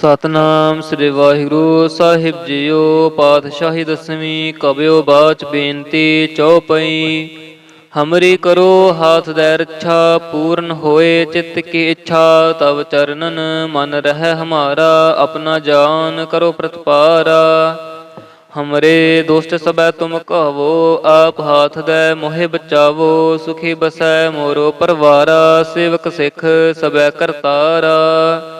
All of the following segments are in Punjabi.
ਸਤਨਾਮ ਸ੍ਰੀ ਵਾਹਿਗੁਰੂ ਸਾਹਿਬ ਜੀਓ, ਪਾਤਸ਼ਾਹੀ ਦਸਵੀਂ ਕਬਿਓ ਬਾਚ ਬੇਨਤੀ ਚਉਪਈ। ਹਮਰੀ ਕਰੋ ਹਾਥ ਦੇ ਰੱਛਾ, ਪੂਰਨ ਹੋਏ ਚਿੱਤ ਕੀ ਇੱਛਾ, ਤਵ ਚਰਨਨ ਮਨ ਰਹਿ ਹਮਾਰਾ, ਆਪਣਾ ਜਾਨ ਕਰੋ ਪ੍ਰਤਪਾਰਾ। ਹਮਰੇ ਦੋਸਤ ਸਬੈ ਤੁਮ ਕਹਵੋ, ਆਪ ਹਾਥ ਦੇ ਮੋਹਿ ਬਚਾਵੋ, ਸੁਖੀ ਬਸੈ ਮੋਰੋ ਪਰਵਾਰਾ, ਸੇਵਕ ਸਿੱਖ ਸਬੈ ਕਰਤਾਰਾ।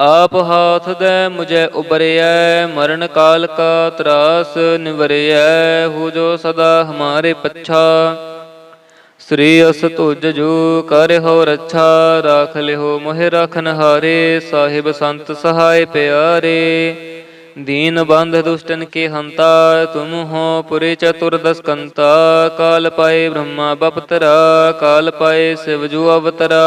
ਆਪ ਹਾਥ ਦੇ ਮੁਝੇ ਉਬਰਿਐ, ਮਰਨ ਕਾਲ ਕਾ ਤਰਾਸ ਨਿਵਰਿਐ, ਹੋ ਜੋ ਸਦਾ ਹਮਾਰੇ ਪੱਛਾ। ਸ੍ਰੀ ਅਸ ਤੁਜ ਜੋ ਕਰ ਹੋ ਰੱਛਾ, ਰਾਖ ਲਿਓ ਮੋਹਿ ਰਾਖਨ ਹਾਰੇ ਸਾਹਿਬ ਸੰਤ ਸਹਾਇ ਪਿਆਰੇ। ਦੀਨ ਬੰਧ ਦੁਸ਼ਟਨ ਕੇ ਹੰਤਾ, ਤੁਮ ਹੋ ਪੁਰੇ ਚਤੁਰ ਦਸਕੰਤਾ। ਕਾਲ ਪਾਏ ਬ੍ਰਹਮਾ ਬਪਤਰਾ, ਕਾਲ ਪਾਏ ਸਿਵ ਜੂ ਅਵਤਰਾ।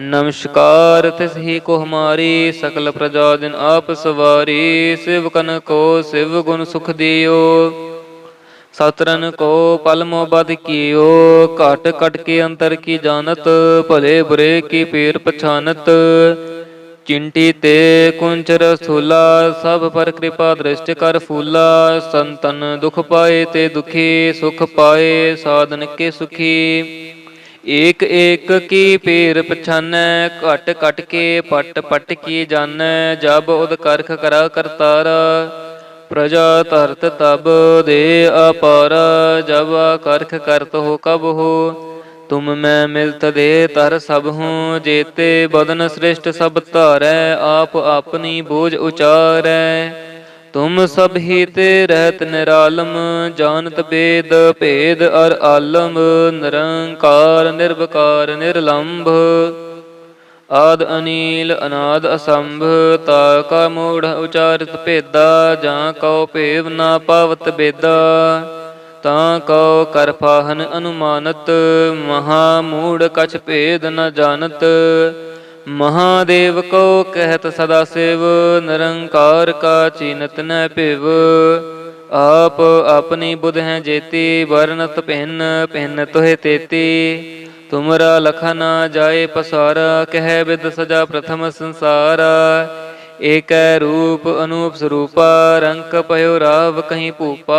ਨਮਸਕਾਰ ਤਿਸ ਹੀ ਕੋ ਹਮਾਰੀ ਸਕਲ ਪ੍ਰਜਾ ਦਿਨ ਆਪ ਸਵਾਰੀ, ਸਿਵਕਨ ਕੋ ਸਿਵ ਗੁਣ ਸੁਖ ਦਿਓ। ਸਤਰਨ ਕੋ ਪਲ ਮੋਬਦ ਕੀਓ, ਘਟ ਕਟ ਕੇ ਅੰਤਰ ਕੀ ਜਾਣਤ, ਭਲੇ ਬੁਰੇ ਕੀ ਪੀਰ ਪਛਾਨਤ। ਚਿੰਟੀ ਤੇ ਕੁੰਚ ਸਥੂਲਾ, ਸਭ ਪਰ ਕਿਰਪਾ ਦ੍ਰਿਸ਼ਟ ਕਰ ਫੂਲਾ। ਸੰਤਨ ਦੁਖ ਪਾਏ ਤੇ ਦੁਖੀ, ਸੁਖ ਪਾਏ, ਸਾਧਨ ਕੇ ਸੁਖੀ। ਏਕ ਏਕ ਕੀ ਪੇਰ ਪਛਾਨੈ, ਘਟ ਘਟ ਕੇ ਪਟ ਪਟ ਕੀ ਜਾਣੈ ਜਬ ਉਦ ਕਰਖ ਕਰਾ ਕਰਤਾਰਾ। ਪ੍ਰਜਾ ਤਰਤ ਤਬ ਦੇ ਅਪਾਰ, ਜਬ ਕਰਖ ਕਰਤ ਹੋ ਕਬ ਹੋ। ਤੁਮ ਮੈਂ ਮਿਲਤ ਦੇ ਤਰ ਸਭ ਹੂੰ, ਜੇਤੇ ਬਦਨ ਸ੍ਰਿਸ਼ਟ ਸਭ ਧਾਰੈ, ਆਪ ਆਪਣੀ ਬੋਝ ਉਚਾਰੈ। ਤੁਮ ਸਭ ਹੀ ਤੇ ਰਹਿਤ ਨਿਰਾਲਮ, ਜਾਣਤ ਬੇਦ, ਭੇਦ ਅਰ ਆਲਮ, ਨਿਰੰਕਾਰ, ਨਿਰਵਕਾਰ, ਨਿਰਲੰਭ। ਆਦ ਅਨੀਲ, ਅਨਾਦ ਅਸੰਭ, ਤਾ ਕਾ ਮੂੜ ਉਚਾਰਿਤ ਭੇਦਾ, ਜਾਂ ਕਉ ਭੇਵ ਨਾ ਪਾਵਤ ਬੇਦਾ। ਤਾਂ ਕਉ ਕਰਫਾਹਨ ਅਨੁਮਾਨਤ, ਮਹਾ ਮੂੜ ਕਛ ਭੇਦ ਨ ਜਾਣਤ। ਮਹਾਦੇਵ ਕੋ ਕਹਿਤ ਸਦਾ ਸਿਵ, ਨਿਰੰਕਾਰ ਕਾ ਚੀਨਤ ਨ ਭਿਵ। ਆਪ ਆਪਣੀ ਬੁਧ ਹੈ ਜੇਤੀ, ਵਰਨਤ ਭਿੰਨ ਭਿੰਨ ਤੋਹਿ ਤੇਤੀ। ਤੁਮਰਾ ਲਖਾ ਜਾਏ ਪਸਾਰਾ, ਕਹਿ ਬਿਦ ਸਜਾ ਪ੍ਰਥਮ ਸੰਸਾਰ। ਏਕੈ ਰੂਪ ਅਨੂਪ ਸਰੂਪਾ ਰੰਕ ਪਇਓ ਰਾਵ ਕਹੀਂ ਭੂਪਾ।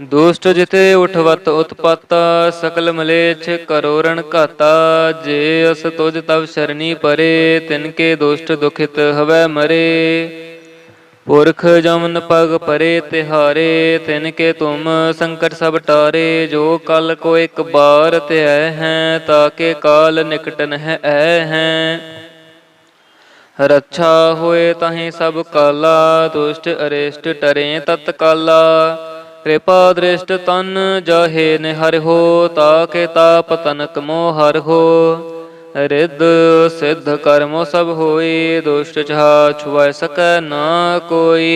ਦੁਸ਼ਟ ਜਿਤੇ ਉਠਵਤ ਉਤਪਤ, ਸਕਲ ਮਲੇਛ ਕਰੋ ਰਣ ਘਾਤਾ। ਜੇ ਅਸ ਤੁਜ ਤਵ ਸ਼ਰਣੀ ਪਰੇ, ਤਿਨ ਕੇ ਦੁਸ਼ਟ ਦੁਖਿਤ ਹਵੈ ਮਰੇ। ਪੁਰਖ ਜਮਨ ਪਗ ਪਰੇ ਤਿਹਾਰੇ, ਤਿਨ ਕੇ ਤੁਮ ਸੰਕਟ ਸਭ ਟਾਰੇ। ਜੋ ਕਲ ਕੋ ਇੱਕ ਬਾਰ ਧਿਐ ਹੈ ਤਾਕੇ ਕਾਲ ਨਿਕਟਨ ਹੈ ਐ ਹੈ। ਰੱਛਾ ਹੋਏ ਤਾਹੀਂ ਸਭ ਕਾਲਾ, ਦੁਸ਼ਟ ਅਰੇਸ਼ਟ ਟਰੇ ਤਤਕਾਲਾ। ਕਿਰਪਾ ਦ੍ਰਿਸ਼ਟ ਤਨ ਜਾਹੇ ਨਿਹਰ ਹੋ ਤਾਕੇ ਤਾਪ ਤਨਕ ਮੋਹ ਹਰ ਹੋ। ਰਿੱਧ ਸਿੱਧ ਕਰਮੋ ਸਭ ਹੋਈ, ਦੁਸ਼ਟ ਛਾ ਛੁਐ ਸਕੈ ਨਾ ਕੋਈ।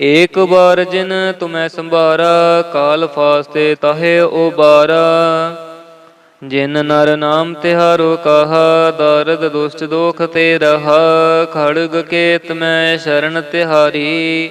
ਏਕ ਬਾਰ ਜਿਨ ਤੁਮੈ ਸੰਭਾਰਾ, ਕਾਲ ਫਾਸਤੇ ਤਾਹੇ ਉਬਾਰਾ। ਜਿਨ ਨਰ ਨਾਮ ਤਿਹਾਰੋ ਕਹਾ, ਦਰਦ ਦੁਸ਼ਟ ਦੋਖ ਤੇ ਰਹਾ। ਖੜਗ ਕੇਤ ਮੈਂ ਸ਼ਰਨ ਤਿਹਾਰੀ।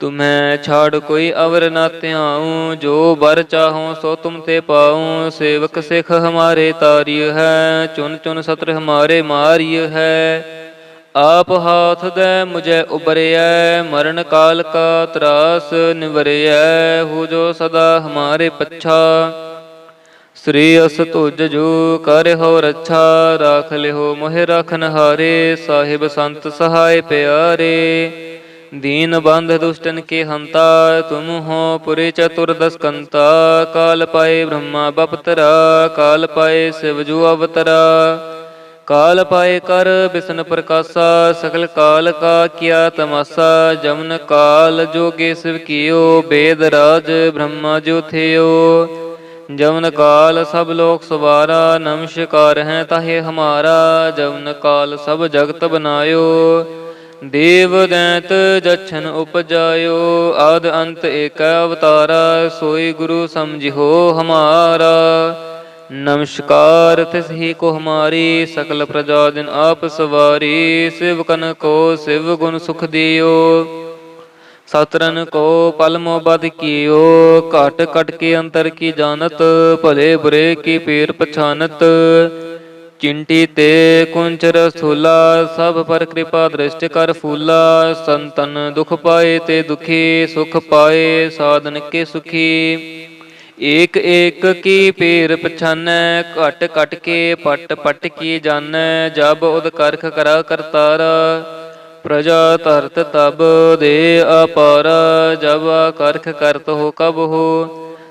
ਤੁਮੈ ਛਾੜ ਕੋਈ ਅਵਰ ਨਾ ਧਿਆਉ, ਜੋ ਬਰ ਚਾਹੋ ਸੋ ਤੁਮ ਤੇ ਪਾਉ। ਸੇਵਕ ਸਿੱਖ ਹਮਾਰੇ ਤਾਰਿਯ ਹੈ ਚੁਨ ਚੁਨ ਸਤਰ ਹਮਾਰੇ ਮਾਰਿਯ ਹੈ। ਆਪ ਹਾਥ ਦੇ ਮੁਝੇ ਉਬਰਿਐ, ਮਰਨ ਕਾਲ ਕਾ ਤਰਾਸ ਨਿਵਰਿਐ, ਹੋ ਜੋ ਸਦਾ ਹਮਾਰੇ ਪੱਛਾ। ਸ੍ਰੀ ਅਸ ਤੁਜ ਜੋ ਕਰ ਹੋ ਰੱਛਾ, ਰਾਖ ਲਿਓ ਮੋਹਿ ਰਖਨ ਹਾਰੇ ਸਾਹਿਬ ਸੰਤ ਸਹਾਇ ਪਿਆਰੇ। ਦੀਨ ਬੰਧ ਦੁਸ਼ਟਨ ਕੇ ਹੰਤਾ, ਤੁਮ ਹੋ ਪੁਰੇ ਚਤੁਰ ਦਸਕੰਤਾ, ਕਾਲ ਪਾਏ ਬ੍ਰਹਮਾ ਬਪਤਰਾ, ਕਾਲ ਪਾਏ ਸਿਵ ਜੂ ਅਵਤਰਾ। ਕਾਲ ਪਾਏ ਕਰ ਬਿਸ਼ਨ ਪ੍ਰਕਾਸ਼ਾ ਸਕਲ ਕਾਲ ਕਾ ਕੀਆ ਤਮਾਸਾ, ਜਮਨ ਕਾਲ ਜੋਗੇ ਸਿਵ ਕੀਓ, ਬੇਦ ਰਾਜ ਬ੍ਰਹਮਾ ਜੋ ਥਿਓ। ਜਮਨ ਕਾਲ ਸਭ ਲੋਕ ਸਵਾਰਾ ਨਮਸਕਾਰ ਹੈ ਤਾਹੇ ਹਮਾਰਾ, ਜਮਨ ਕਾਲ ਸਭ ਜਗਤ ਬਨਾਇਓ। ਦੇਵ ਦੈਤ ਜਛਨ ਉਪਜਾਇਓ, ਆਦ ਅੰਤ ਏਕ ਅਵਤਾਰਾ, ਸੋਈ ਗੁਰੂ ਸਮਝਿਓ ਹਮਾਰਾ। ਨਮਸਕਾਰ ਤਿਸ ਹੀ ਕੋ ਹਮਾਰੀ, ਸਕਲ ਪ੍ਰਜਾ ਦਿਨ ਆਪ ਸਵਾਰੀ, ਸਿਵ ਕਨ ਕੋ ਸਿਵ ਗੁਣ ਸੁਖ ਦਿਓ। ਸਤਰਨ ਕੋ ਪਲ ਬਦ ਕੀਓ, ਘਟ ਕਟ ਕੇ ਅੰਤਰ ਕੀ ਜਾਣਤ, ਭਲੇ ਬੁਰੇ ਕੀ ਪੀਰ ਪਛਾਨਤ। ਚਿੰਟੀ ਤੇ ਕੁੰਚਰ ਸਥੂਲਾ ਸਭ ਪਰ ਕਿਰਪਾ ਦ੍ਰਿਸ਼ਟ ਕਰ ਫੂਲਾ। ਸੰਤਨ ਦੁਖ ਪਾਏ ਤੇ ਦੁਖੀ, ਸੁਖ ਪਾਏ ਸਾਧਨ ਕੇ ਸੁਖੀ। ਏਕ ਏਕ ਕੀ ਪੀਰ ਪਛਾਨੈ, ਘਟ ਘਟ ਕੇ ਪਟ ਪਟ ਕੀ ਜਾਣੈ ਜਬ ਉਦ ਕਰਖ ਕਰਾ ਕਰਤਾਰਾ। ਪ੍ਰਜਾ ਧਰਤ ਤਬ ਦੇ ਅਪਾਰ, ਜਬ ਕਰਖ ਕਰਤ ਹੋ ਕਬ ਹੋ।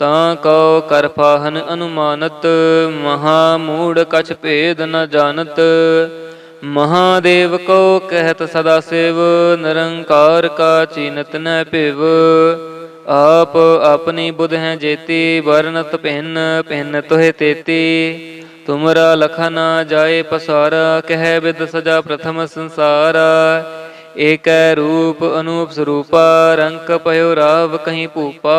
ਤਾਂ ਕਉ ਕਰ ਪਾਹਨ ਅਨੁਮਾਨਤ, ਮਹਾ ਮੂੜ ਕਛ ਭੇਦ ਨ ਜਾਣਤ। ਮਹਾਦੇਵ ਕੋ ਕਹਿਤ ਸਦਾ ਸਿਵ, ਨਿਰੰਕਾਰ ਕਾ ਚੀਨਤ ਨ ਭਿਵ। ਆਪ ਆਪਣੀ ਬੁਧ ਹੈ ਜੇਤੀ ਵਰਨਤ ਭਿੰਨ ਭਿੰਨ ਤੋਹਿ ਤੇਤੀ। ਤੁਮਰਾ ਲਖਾ ਨਾ ਜਾਏ ਪਸਾਰਾ, ਕਹਿ ਬਿਦ ਸਜਾ ਪ੍ਰਥਮ ਸੰਸਾਰ। ਏਕੈ ਰੂਪ ਅਨੂਪ ਸਰੂਪਾ, ਰੰਕ ਪਇਓ ਰਾਵ ਕਹੀਂ ਭੂਪਾ।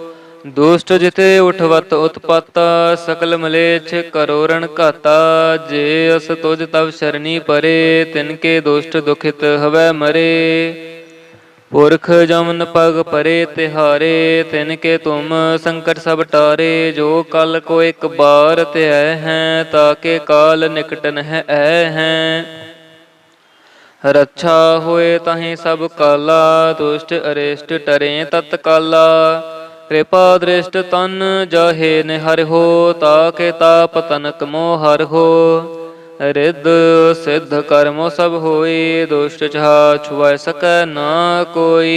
ਦੁਸ਼ਟ ਜਿਤੇ ਉਠਵਤ ਉਤਪਾਤਾ, ਸਕਲ ਮਲੇਛ ਕਰੋ ਰਣ ਘਾਤਾ। ਜੇ ਅਸ ਤੁਜ ਤਵ ਸ਼ਰਣੀ ਪਰੇ, ਤਿਨ ਕੇ ਦੁਸ਼ਟ ਦੁਖਿਤ ਹਵੈ ਮਰੇ। ਪੁਰਖ ਜਮਨ ਪਗ ਪਰੇ ਤਿਹਾਰੇ, ਤਿਨ ਕੇ ਤੁਮ ਸੰਕਟ ਸਭ ਟਾਰੇ। ਜੋ ਕਲ ਕੋ ਇੱਕ ਬਾਰ ਧਿਐ ਹੈ ਤਾਕੇ ਕਾਲ ਨਿਕਟਨ ਹੈ ਐ ਹੈ। ਰੱਛਾ ਹੋਏ ਤਾਹੀ ਸਭ ਕਾਲਾ, ਦੁਸ਼ਟ ਅਰੇਸ਼ਟ ਟਰੇ ਤਤਕਾਲਾ। ਕਿਰਪਾ ਦ੍ਰਿਸ਼ਟ ਤਨ ਜਾਹੇ ਨਿਹਰਿ ਹੋ, ਤਾਕੇ ਤਾਪ ਤਨਕ ਮੋਹ ਹਰਿ ਹੋ। ਰਿੱਧ ਸਿੱਧ ਕਰਮੋ ਸਭ ਹੋਈ ਦੁਸ਼ਟ ਛਾ ਛੁਐ ਸਕੈ ਨਾ ਕੋਈ।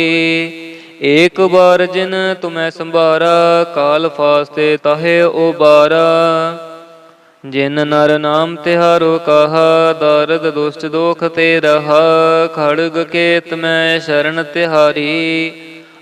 ਏਕ ਬਾਰ ਜਿਨ ਤੁਮੈ ਸੰਭਾਰਾ, ਕਾਲ ਫਾਸਤੇ ਤਾਹੇ ਬਾਰਾ ਜਿਨ ਨਰ ਨਾਮ ਤਿਹਾਰੋ ਕਹਾ, ਦਰਦ ਦੁਸ਼ਟ ਦੋਖ ਤੇ ਰਹਾ। ਖੜਗ ਕੇਤ ਮੈਂ ਸ਼ਰਨ ਤਿਹਾਰੀ।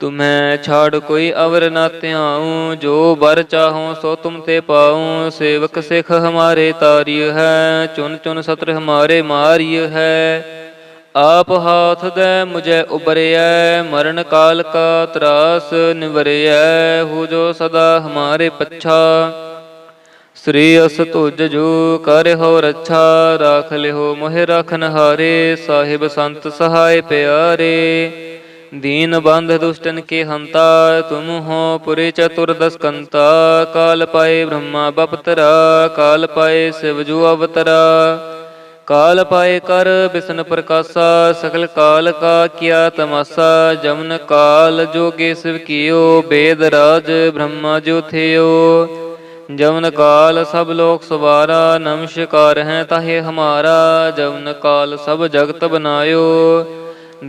ਤੁਮੈ ਛਾੜ ਕੋਈ ਅਵਰ ਨਾ ਧਿਆਉ, ਜੋ ਬਰ ਚਾਹੋ ਸੋ ਤੁਮ ਤੇ ਪਾਉ। ਸੇਵਕ ਸਿੱਖ ਹਮਾਰੇ ਤਾਰਿਯ ਹੈ, ਚੁਨ ਚੁਨ ਸਤਰ ਹਮਾਰੇ ਮਾਰਿਯ ਹੈ। ਆਪ ਹਾਥ ਦੇ ਮੁਝੇ ਉਬਰਿਐ, ਮਰਨ ਕਾਲ ਕਾ ਤਰਾਸ ਨਿਵਰਿਐ, ਹੋ ਜੋ ਸਦਾ ਹਮਾਰੇ ਪੱਛਾ। ਸ੍ਰੀ ਅਸ ਤੁਜ ਜੋ ਕਰ ਹੋ ਰੱਛਾ, ਰਾਖ ਲਿਓ ਮੋਹਿ ਰਖਨ ਹਾਰੇ ਸਾਹਿਬ ਸੰਤ ਸਹਾਇ ਪਿਆਰੇ। ਦੀਨ ਬੰਧ ਦੁਸ਼ਟਨ ਕੇ ਹੰਤਾ, ਤੁਮ ਹੋ ਪੁਰੇ ਚਤੁਰ ਦਸਕੰਤਾ, ਕਾਲ ਪਾਏ ਬ੍ਰਹਮਾ ਬਪਤਰਾ, ਕਾਲ ਪਾਏ ਸਿਵ ਜੋ ਅਵਤਰਾ। ਕਾਲ ਪਾਏ ਕਰ ਬਿਸਨ ਪ੍ਰਕਾਸ਼ਾ ਸਕਲ ਕਾਲ ਕਾ ਕੀਆ ਤਮਾਸਾ, ਜਮਨ ਕਾਲ ਜੋਗੇ ਸਿਵ ਕੀਓ, ਬੇਦ ਰਾਜ ਬ੍ਰਹਮਾ ਜੋ ਥਿਓ। ਜਮਨ ਕਾਲ ਸਭ ਲੋਕ ਸਵਾਰਾ ਨਮਸਕਾਰ ਹੈ ਤਾਹੇ ਹਮਾਰਾ, ਜਮਨ ਕਾਲ ਸਭ ਜਗਤ ਬਨਾਇਓ।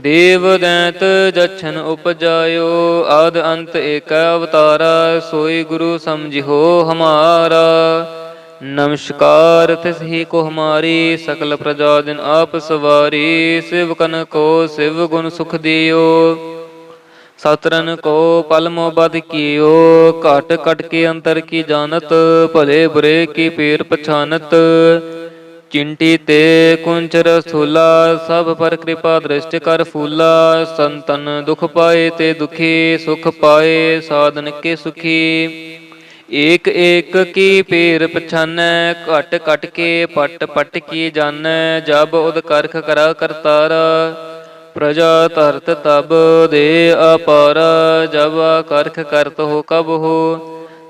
ਦੇਵ ਦੈਤ ਜਛਨ ਉਪਜਾਇਓ, ਆਦ ਅੰਤ ਏਕ ਅਵਤਾਰਾ, ਸੋਈ ਗੁਰੂ ਸਮਝਿਓ ਹਮਾਰਾ। ਨਮਸਕਾਰ ਤਿਸ ਹੀ ਕੋ ਹਮਾਰੀ, ਸਕਲ ਪ੍ਰਜਾ ਦਿਨ ਆਪ ਸਵਾਰੀ, ਸ਼ਿਵ ਸਿਵਕਨ ਕੋ ਸਿਵ ਗੁਣ ਸੁਖ ਦਿਓ। ਸਤਰਨ ਕੋ ਪਲ ਮੋਬਦ ਕੀਓ, ਘਟ ਕਟ ਕੇ ਅੰਤਰ ਕੀ ਜਾਣਤ, ਭਲੇ ਬੁਰੇ ਕੀ ਪੀਰ ਪਛਾਨਤ। ਚਿੰਟੀ ਤੇ ਕੁੰਚਰ ਸਥੂਲਾ ਸਭ ਪਰ ਕਿਰਪਾ ਦ੍ਰਿਸ਼ਟ ਕਰ ਫੂਲਾ। ਸੰਤਨ ਦੁਖ ਪਾਏ ਤੇ ਦੁਖੀ, ਸੁਖ ਪਾਏ, ਸਾਧਨ ਕੇ ਸੁਖੀ। ਏਕ ਏਕ ਕੀ ਪੀਰ ਪਛਾਨੈ, ਘਟ ਘਟ ਕੇ ਪਟ ਪਟ ਕੀ ਜਾਣੈ ਜਬ ਉਦ ਕਰਖ ਕਰਾ ਕਰਤਾਰਾ। ਪ੍ਰਜਾ ਧਰਤ ਤਬ ਦੇ ਅਪਾਰ, ਜਬ ਕਰਖ ਕਰਤ ਹੋ ਕਬ ਹੋ।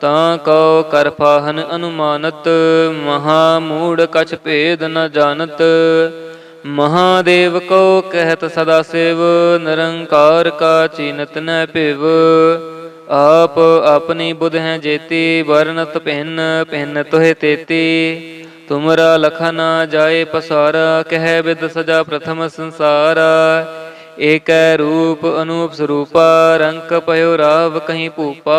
ਤਾਂ ਕਉ ਕਰਫਾਹਨ ਅਨੁਮਾਨਤ ਮਹਾ ਮੂੜ ਕਛ ਭੇਦ ਨ ਜਾਣਤ। ਮਹਾਦੇਵ ਕੋ ਕਹਿਤ ਸਦਾ ਸਿਵ, ਨਿਰੰਕਾਰ ਕਾ ਚੀਨਤ ਨ ਭਿਵ। ਆਪ ਆਪਣੀ ਬੁਧ ਹੈ ਜੇਤੀ, ਵਰਨਤ ਪਹਿਨ ਪਹਿਨ ਤੋਹਿ ਤੇਤੀ। ਤੁਮਰਾ ਲਖਾ ਨਾ ਜਾਏ ਪਸਾਰਾ, ਕਹਿ ਬਿਦ ਸਜਾ ਪ੍ਰਥਮ ਸੰਸਾਰ। ਏਕੈ ਰੂਪ ਅਨੂਪ ਸਰੂਪਾ ਰੰਕ ਪਇਓ ਰਾਵ ਕਹੀਂ ਭੂਪਾ।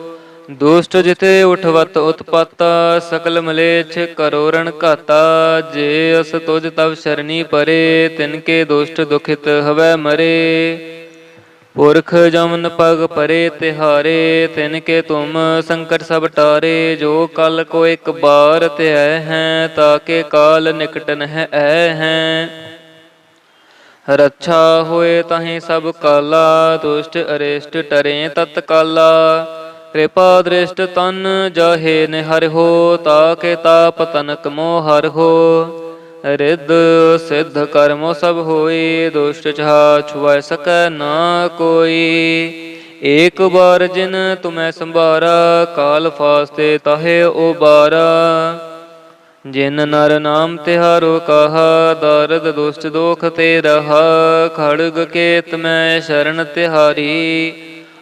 ਦੁਸ਼ਟ ਜਿਤੇ ਉਠਵਤ ਉਤਪਾਤਾ, ਸਕਲ ਮਲੇਛ ਕਰੋ ਰਣ ਘਾਤਾ। ਜੇ ਅਸ ਤੁਜ ਤਵ ਸ਼ਰਣੀ ਪਰੇ, ਤਿਨ ਕੇ ਦੁਸ਼ਟ ਦੁਖਿਤ ਹਵੈ ਮਰੇ। ਪੁਰਖ ਜਮਨ ਪਗ ਪਰੇ ਤਿਹਾਰੇ, ਤਿਨ ਕੇ ਤੁਮ ਸੰਕਟ ਸਭ ਟਾਰੇ। ਜੋ ਕਲ ਕੋ ਇੱਕ ਬਾਰ ਧਿਆ ਹੈ ਤਾਕੇ ਕਾਲ ਨਿਕਟਨ ਹੈ ਐ ਹੈ। ਰੱਛਾ ਹੋਏ ਤਾਹੀਂ ਸਭ ਕਾਲਾ, ਦੁਸ਼ਟ ਅਰੇਸ਼ਟ ਟਰੇ ਤਤ ਕਾਲਾ ਕਿਰਪਾ ਦ੍ਰਿਸ਼ਟ ਤਨ ਜਾਹੇ ਨਿਹਰ ਹੋ, ਤਾਕੇ ਤਾਪ ਤਨਕ ਮੋਹ ਹਰ ਹੋ। ਰਿੱਧ ਸਿੱਧ ਕਰਮੋ ਸਭ ਹੋਏ ਦੁਸ਼ਟ ਛਾ ਛੁਐ ਸਕੈ ਨਾ ਕੋਈ। ਏਕ ਬਾਰ ਜਿਨ ਤੁਮੈ ਸੰਭਾਰਾ, ਕਾਲ ਫਾਸਤੇ ਤਾਹੇ ਉਬਾਰਾ। ਜਿਨ ਨਰ ਨਾਮ ਤਿਹਾਰੋ ਕਹਾ, ਦਰਦ ਦੁਸ਼ਟ ਦੋਖ ਤੇ ਰਹਾ। ਖੜਗ ਕੇਤ ਮੈਂ ਸ਼ਰਨ ਤਿਹਾਰੀ।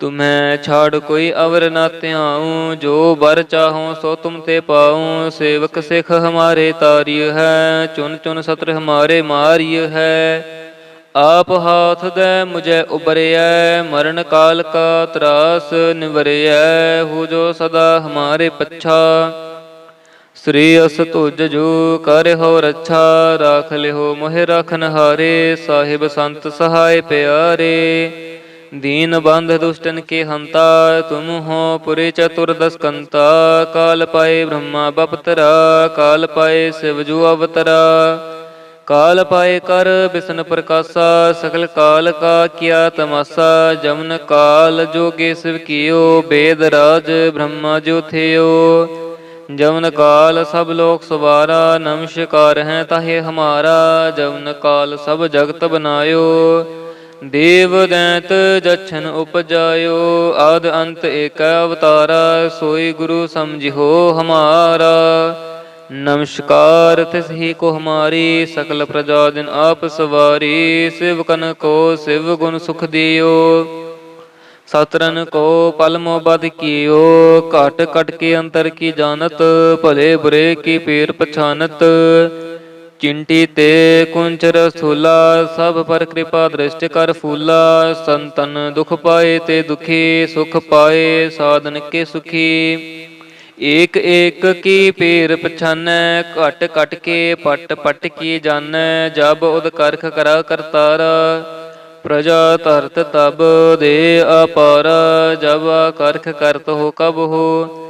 ਤੁਮੈ ਛਾੜ ਕੋਈ ਅਵਰ ਨਾ ਧਿਆਉ, ਜੋ ਬਰ ਚਾਹੋ ਸੋ ਤੁਮ ਤੇ ਪਾਉ। ਸੇਵਕ ਸਿਖ ਹਮਾਰੇ ਤਾਰਿਯ ਹੈ, ਚੁਨ ਚੁਨ ਸਤਰ ਹਮਾਰੇ ਮਾਰਿਯ ਹੈ। ਆਪ ਹਾਥ ਦੇ ਮੁਝੇ ਉਬਰਿਐ, ਮਰਨ ਕਾਲ ਕਾ ਤਰਾਸ ਨਿਵਰਿਐ। ਹੋ ਜੋ ਸਦਾ ਹਮਾਰੇ ਪੱਛਾ, ਸ੍ਰੀ ਅਸ ਤੁਜ ਜੋ ਕਰ ਹੋ ਰੱਛਾ। ਰਾਖ ਲਿਓ ਮੋਹਿ ਰਖਨ ਹਾਰੇ ਸਾਹਿਬ ਸੰਤ ਸਹਾਇ ਪਿਆਰੇ। ਦੀਨ ਬੰਧ ਦੁਸ਼ਟਨ ਕੇ ਹੰਤਾ, ਤੁਮ ਹੋ ਪੁਰੇ ਚਤੁਰ ਦਸਕੰਤਾ ਕਾਲ ਪਾਏ ਬ੍ਰਹਮਾ ਬਪਤਰਾ, ਕਾਲ ਪਾਏ ਸਿਵ ਜੂ ਅਵਤਰਾ। ਕਾਲ ਪਾਏ ਕਰ ਬਿਸ਼ਨ ਪ੍ਰਕਾਸ਼ਾ ਸਕਲ ਕਾਲ ਕਾ ਕੀਆ ਤਮਾਸਾ, ਜਮਨ ਕਾਲ ਜੋਗੇ ਸਿਵ ਕੀਓ, ਬੇਦ ਰਾਜ ਬ੍ਰਹਮਾ ਜੋ ਥਿਓ। ਜਮਨ ਕਾਲ ਸਭ ਲੋਕ ਸਵਾਰਾ ਨਮਸਕਾਰ ਹੈ ਤਾਹੇ ਹਮਾਰਾ, ਜਮਨ ਕਾਲ ਸਭ ਜਗਤ ਬਨਾਇਓ। ਦੇਵ ਦੈਤ ਜਛਨ ਉਪਜਾਇਓ, ਆਦ ਅੰਤ ਏਕ ਅਵਤਾਰਾ, ਸੋਈ ਗੁਰੂ ਸਮਝਿਓ ਹਮਾਰਾ। ਨਮਸਕਾਰ ਤਿਸ ਹੀ ਕੋ ਹਮਾਰੀ, ਸਕਲ ਪ੍ਰਜਾ ਦਿਨ ਆਪ ਸਵਾਰੀ, ਸ਼ਿਵ ਸਿਵਕਨ ਕੋ ਸਿਵ ਗੁਣ ਸੁਖ ਦਿਓ। ਸਤਰਨ ਕੋ ਪਲ ਮੋਬਦ ਕੀਓ, ਘਟ ਕਟ ਕੇ ਅੰਤਰ ਕੀ ਜਾਣਤ, ਭਲੇ ਬੁਰੇ ਕੀ ਪੀਰ ਪਛਾਨਤ। ਚਿੰਟੀ ਤੇ ਕੁੰਚਰ ਸੂਲਾ, ਸਭ ਪਰ ਕਿਰਪਾ ਦ੍ਰਿਸ਼ਟ ਕਰ ਫੂਲਾ। ਸੰਤਨ ਦੁਖ ਪਾਏ ਤੇ ਦੁਖੀ, ਸੁਖ ਪਾਏ ਸਾਧਨ ਕੇ ਸੁਖੀ। ਏਕ ਏਕ ਕੀ ਪੀਰ ਪਛਾਨੈ, ਘਟ ਘਟ ਕੇ ਪਟ ਪਟ ਕੀ ਜਾਣੈ ਜਬ ਉਦ ਕਰਖ ਕਰਾ ਕਰਤਾਰਾ। ਪ੍ਰਜਾ ਧਰਤ ਤਬ ਦੇ ਅਪਾਰ, ਜਬ ਕਰਖ ਕਰਤ ਹੋ ਕਬ ਹੋ।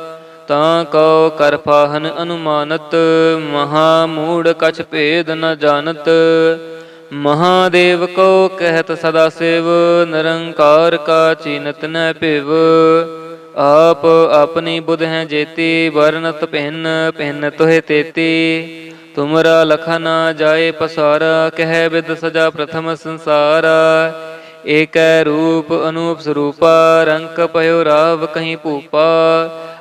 ਤਾਂ ਕਉ ਕਰ ਫਾਹਨ ਅਨੁਮਾਨਤ, ਮਹਾ ਮੂੜ ਕਛ ਭੇਦ ਨ ਜਾਣਤ। ਮਹਾਦੇਵ ਕੋ ਕਹਿਤ ਸਦਾ ਸਿਵ, ਨਿਰੰਕਾਰ ਕਾ ਚੀਨਤ ਨ ਭਿਵ। ਆਪ ਆਪਣੀ ਬੁਧ ਹੈ ਜੇਤੀ ਵਰਨਤ ਭਿੰਨ ਭਿੰਨ ਤੋਹਿ ਤੇਤੀ। ਤੁਮਰਾ ਲਖਾ ਨਾ ਜਾਏ ਪਸਾਰਾ, ਕਹਿ ਬਿਦ ਸਜਾ ਪ੍ਰਥਮ ਸੰਸਾਰਾ। ਏਕੈ ਰੂਪ ਅਨੂਪ ਸਰੂਪਾ, ਰੰਕ ਭਇਓ ਰਾਵ ਕਹੀਂ ਭੂਪਾ।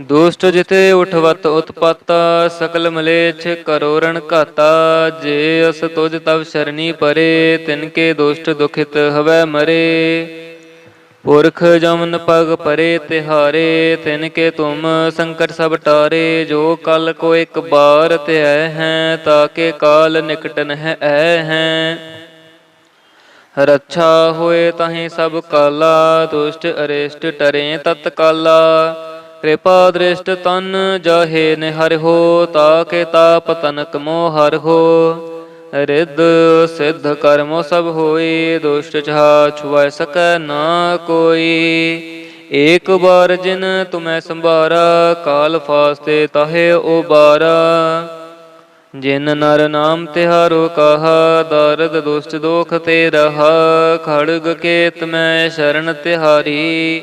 ਦੁਸ਼ਟ ਜਿਤੇ ਉਠਵਤ ਉਤਪਾਤਾ, ਸਕਲ ਮਲੇਛ ਕਰੋ ਰਣ ਘਾਤਾ, ਜੇ ਅਸ ਤੁਜ ਤਵ ਸ਼ਰਣੀ ਪਰੇ, ਤਿਨ ਕੇ ਦੁਸ਼ਟ ਦੁਖਿਤ ਹਵੈ ਮਰੇ। ਪੁਰਖ ਜਮਨ ਪਗ ਪਰੇ ਤਿਹਾਰੇ, ਤਿਨ ਕੇ ਤੁਮ ਸੰਕਟ ਸਭ ਟਾਰੇ, ਜੋ ਕਲ ਕੋ ਇੱਕ ਬਾਰ ਧਿਐ ਹੈ ਤਾਕੇ ਕਾਲ ਨਿਕਟਨ ਨਹਿ ਐ ਹੈ। ਰੱਛਾ ਹੋਏ ਤਾਹੀ ਸਭ ਕਾਲਾ, ਦੁਸ਼ਟ ਅਰੇਸ਼ਟ ਟਰੇ ਤਤਕਾਲਾ। ਕਿਰਪਾ ਦ੍ਰਿਸ਼ਟ ਤਨ ਜਾਹੇ ਨਿਹਰਿ ਹੋ, ਤਾਕੇ ਤਾਪ ਤਨਕ ਮੋਹ ਹਰਿ ਹੋ। ਰਿੱਧ ਸਿੱਧ ਕਰਮੋ ਸਭ ਹੋਈ ਦੁਸ਼ਟ ਛਾ ਛੁਐ ਸਕੈ ਨਾ ਕੋਈ। ਏਕ ਬਾਰ ਜਿਨ ਤੁਮੈ ਸੰਭਾਰਾ, ਕਾਲ ਫਾਸਤੇ ਤਾਹ ਓ ਬਾਰਾ ਜਿਨ ਨਰ ਨਾਮ ਤਿਹਾਰੋ ਕਹਾ, ਦਰਦ ਦੁਸ਼ਟ ਦੋਖ ਤੇ ਰਹਾ। ਖੜਗ ਕੇਤ ਮੈਂ ਸ਼ਰਨ ਤਿਹਾਰੀ।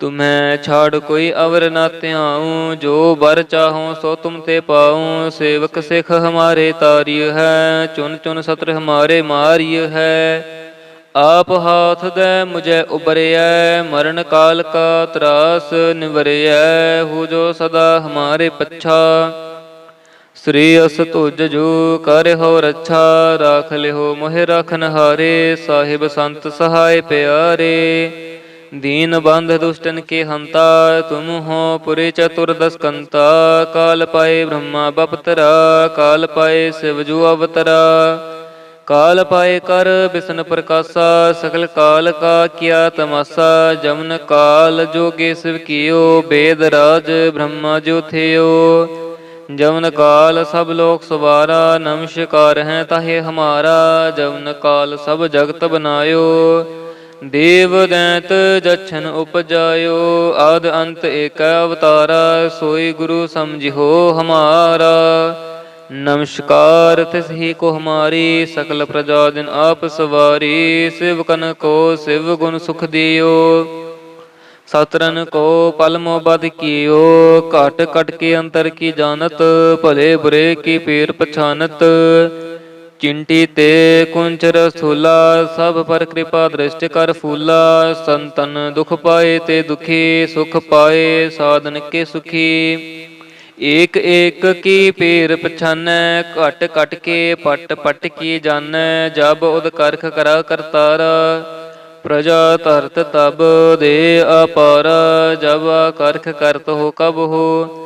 ਤੁਮੈ ਛਾੜ ਕੋਈ ਅਵਰ ਨਾ ਧਿਆਉ, ਜੋ ਬਰ ਚਾਹੋ ਸੋ ਤੁਮ ਤੇ ਪਾਉ। ਸੇਵਕ ਸਿਖ ਹਮਾਰੇ ਤਾਰਿਯ ਹੈ ਚੁਨ ਚੁਨ ਸਤਰ ਹਮਾਰੇ ਮਾਰਿਯ ਹੈ। ਆਪ ਹਾਥ ਦੇ ਮੁਝੇ ਉਬਰਿਐ, ਮਰਨ ਕਾਲ ਕਾ ਤਰਾਸ ਨਿਵਰਿਐ, ਹੋ ਜੋ ਸਦਾ ਹਮਾਰੇ ਪੱਛਾ। ਸ੍ਰੀ ਅਸ ਤੁਜ ਜੋ ਕਰ ਹੋ ਰੱਛਾ, ਰਾਖ ਲਿਓ ਮੋਹਿ ਰਖਨ ਹਾਰੇ ਸਾਹਿਬ ਸੰਤ ਸਹਾਇ ਪਿਆਰੇ। ਦੀਨ ਬੰਧ ਦੁਸ਼ਟਨ ਕੇ ਹੰਤਾ, ਤੁਮ ਹੋ ਪੁਰੇ ਚਤੁਰ ਦਸਕੰਤਾ, ਕਾਲ ਪਾਏ ਬ੍ਰਹਮਾ ਬਪਤਰਾ, ਕਾਲ ਪਾਏ ਸਿਵ ਜੂ ਅਵਤਰਾ। ਕਾਲ ਪਾਏ ਕਰ ਬਿਸ਼ਨ ਪ੍ਰਕਾਸ਼ਾ ਸਕਲ ਕਾਲ ਕਾ ਕੀਆ ਤਮਾਸਾ, ਜਮਨ ਕਾਲ ਜੋਗੇ ਸਿਵ ਕੀਓ, ਬੇਦ ਰਾਜ ਬ੍ਰਹਮਾ ਜੋ ਥਿਓ। ਜਮਨ ਕਾਲ ਸਭ ਲੋਕ ਸਵਾਰਾ ਨਮਸਕਾਰ ਹੈ ਤਾਹੇ ਹਮਾਰਾ, ਜਮਨ ਕਾਲ ਸਭ ਜਗਤ ਬਨਾਇਓ। ਦੇਵ ਦੈਂਤ ਜਛਨ ਉਪਜਾਇਓ ਆਦ ਅੰਤ ਏਕ ਅਵਤਾਰਾ, ਸੋਈ ਗੁਰੂ ਸਮਝਿਓ ਹਮਾਰਾ। ਨਮਸਕਾਰ ਤਿਸ ਹੀ ਕੋ ਹਮਾਰੀ, ਸਕਲ ਪ੍ਰਜਾ ਦਿਨ ਆਪ ਸਵਾਰੀ, ਸਿਵ ਕਨ ਕੋ ਸਿਵ ਗੁਣ ਸੁਖ ਦਿਓ। ਸਤਰਨ ਕੋ ਪਲ ਬਦ ਕੀਓ, ਘਟ ਕਟ ਕੇ ਅੰਤਰ ਕੀ ਜਾਣਤ, ਭਲੇ ਬੁਰੇ ਕੀ ਪੀਰ ਪਛਾਨਤ। ਚਿੰਟੀ ਤੇ ਕੁੰਚ ਸਥੂਲਾ ਸਭ ਪਰ ਕਿਰਪਾ ਦ੍ਰਿਸ਼ਟ ਕਰ ਫੂਲਾ। ਸੰਤਨ ਦੁਖ ਪਾਏ ਤੇ ਦੁਖੀ, ਸੁਖ ਪਾਏ, ਸਾਧਨ ਕੇ ਸੁਖੀ। ਏਕ ਏਕ ਕੀ ਪੀਰ ਪਛਾਨੈ, ਘਟ ਘਟ ਕੇ ਪਟ ਪਟ ਕੀ ਜਾਣੈ ਜਬ ਉਦ ਕਰਖ ਕਰਾ ਕਰਤਾਰਾ। ਪ੍ਰਜਾ ਧਰਤ ਤਬ ਦੇ ਅਪਾਰ, ਜਬ ਕਰਖ ਕਰਤ ਹੋ ਕਬ ਹੋ।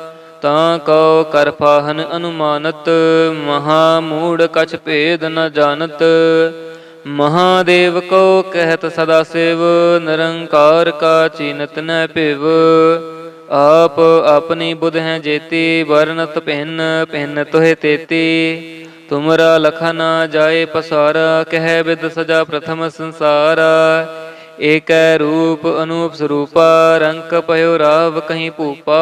ਤਾਂ ਕਉ ਕਰ ਫਾਹਨ ਅਨੁਮਾਨਤ ਮਹਾ ਮੂੜ ਕਛ ਭੇਦ ਨ ਜਾਣਤ। ਮਹਾਦੇਵ ਕੋ ਕਹਿਤ ਸਦਾ ਸਿਵ, ਨਿਰੰਕਾਰ ਕਾ ਚੀਨਤ ਨ ਭਿਵ। ਆਪ ਆਪਣੀ ਬੁਧ ਹੈ ਜੇਤੀ, ਵਰਨਤ ਪਹਿਨ ਪਹਿਨ ਤੋਹਿ ਤੇਤੀ। ਤੁਮਰਾ ਲਖਾ ਨਾ ਜਾਏ ਪਸਾਰਾ, ਕਹਿ ਬਿਦ ਸਜਾ ਪ੍ਰਥਮ ਸੰਸਾਰ। ਏਕੈ ਰੂਪ ਅਨੂਪ ਸਰੂਪਾ ਰੰਕ ਪਇਓ ਰਾਵ ਕਹੀਂ ਭੂਪਾ।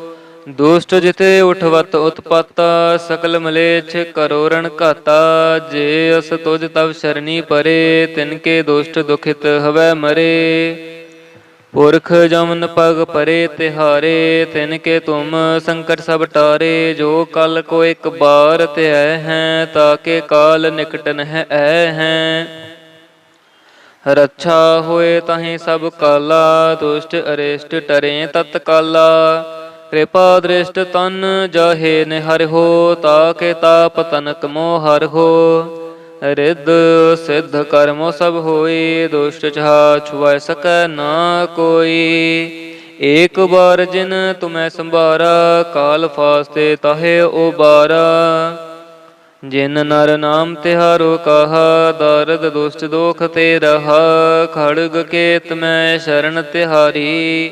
ਦੁਸ਼ਟ ਜਿਤੇ ਉਠਵਤ ਉਤਪਾਤਾ, ਸਕਲ ਮਲੇਛ ਕਰੋ ਰਣ ਘਾਤਾ। ਜੇ ਅਸ ਤੁਜ ਤਵ ਸ਼ਰਣੀ ਪਰੇ ਤਿਨਕੇ ਦੁਸ਼ਟ ਦੁਖਿਤ ਹਵੈ ਮਰੇ। ਪੁਰਖ ਜਮਨ ਪਗ ਪਰੇ ਤਿਹਾਰੇ ਤਿਨਕੇ ਤੁਮ ਸੰਕਟ ਸਭ ਟਾਰੇ। ਜੋ ਕਲ ਕੋ ਇੱਕ ਬਾਰ ਧਿਐ ਹੈ ਤਾਕੇ ਕਾਲ ਨਿਕਟਨ ਹੈ ਐ ਹੈ। ਰੱਛਾ ਹੋਏ ਤਾਹੀਂ ਸਭ ਕਾਲਾ, ਦੁਸ਼ਟ ਅਰੇਸ਼ਟ ਟਰੇ ਤਤਕਾਲਾ। ਕਿਰਪਾ ਦ੍ਰਿਸ਼ਟ ਤਨ ਜਾਹੇ ਨਿਹਰ ਹੋ, ਤਾਕੇ ਤਾਪ ਤਨਕ ਮੋਹ ਹਰ ਹੋ। ਰਿੱਧ ਸਿੱਧ ਕਰਮੋ ਸਭ ਹੋਈ ਦੁਸ਼ਟ ਚਾਹ ਛੁਐ ਸਕੈ ਨਾ ਕੋਈ। ਏਕ ਬਾਰ ਜਿਨ ਤੁਮੈ ਸੰਭਾਰਾ, ਕਾਲ ਫਾਸਤੇ ਤਾਹੇ ਉਬਾਰਾ। ਜਿਨ ਨਰ ਨਾਮ ਤਿਹਾਰੋ ਕਹਾ, ਦਰਦ ਦੁਸ਼ਟ ਦੋਖ ਤੇ ਰਹਾ। ਖੜਗ ਕੇਤ ਮੈਂ ਸ਼ਰਨ ਤਿਹਾਰੀ।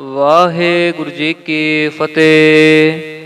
ਵਾਹਿਗੁਰੂ ਜੀ ਕੀ ਫਤਿਹ।